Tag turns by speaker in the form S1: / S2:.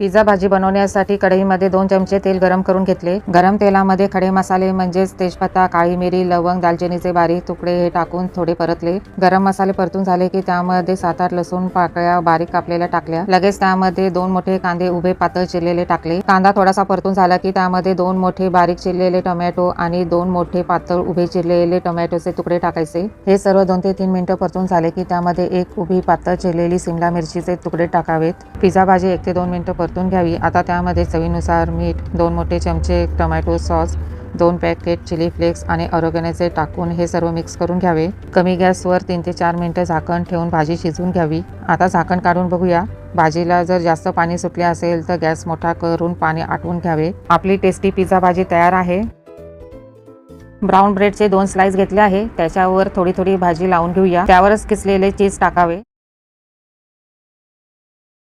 S1: Pizza भाजी बनवण्यासाठी कढईमध्ये दोन चमचे तेल गरम करून घेतले. गरम तेलामध्ये खडे मसाले म्हणजेच तेजपत्ता काळी मिरी लवंग दालचिनीचे बारीक तुकडे हे टाकून थोडे परतले. गरम मसाले परतून झाले की त्यामध्ये सात आठ लसूण पाकळ्या बारीक कापलेल्या टाकल्या. लगेच त्यामध्ये दोन मोठे कांदे उभे पातळ चिरलेले टाकले. कांदा थोडासा परतून झाला की त्यामध्ये दोन मोठे बारीक चिरलेले टोमॅटो आणि दोन मोठे पातळ उभे चिरलेले टोमॅटोचे तुकडे टाकायचे. हे सर्व दोन ते तीन मिनिटं परतून झाले की त्यामध्ये एक उभी पातळ चिरलेली सिमला मिरचीचे तुकडे टाकावेत. पिझ्झा भाजी एक ते दोन मिनिटं परतून घ्यावी. आता त्यामध्ये चवीनुसार मीठ दोन मोठे चमचे टोमॅटो सॉस दोन पॅकेट चिली फ्लेक्स आणि ऑरोगॅनेचे टाकून हे सर्व मिक्स करून घ्यावे. कमी गॅसवर तीन ते चार मिनिटं झाकण ठेवून भाजी शिजवून घ्यावी. आता झाकण काढून बघूया. भाजीला जर जास्त पाणी सुटले असेल तर गॅस मोठा करून पाणी आटवून घ्यावे. आपली टेस्टी पिझ्झा भाजी तयार आहे. ब्राऊन ब्रेडचे दोन स्लाइस घेतले आहे. त्याच्यावर थोडी थोडी भाजी लावून घेऊया. त्यावरच किसलेले चीज टाकावे.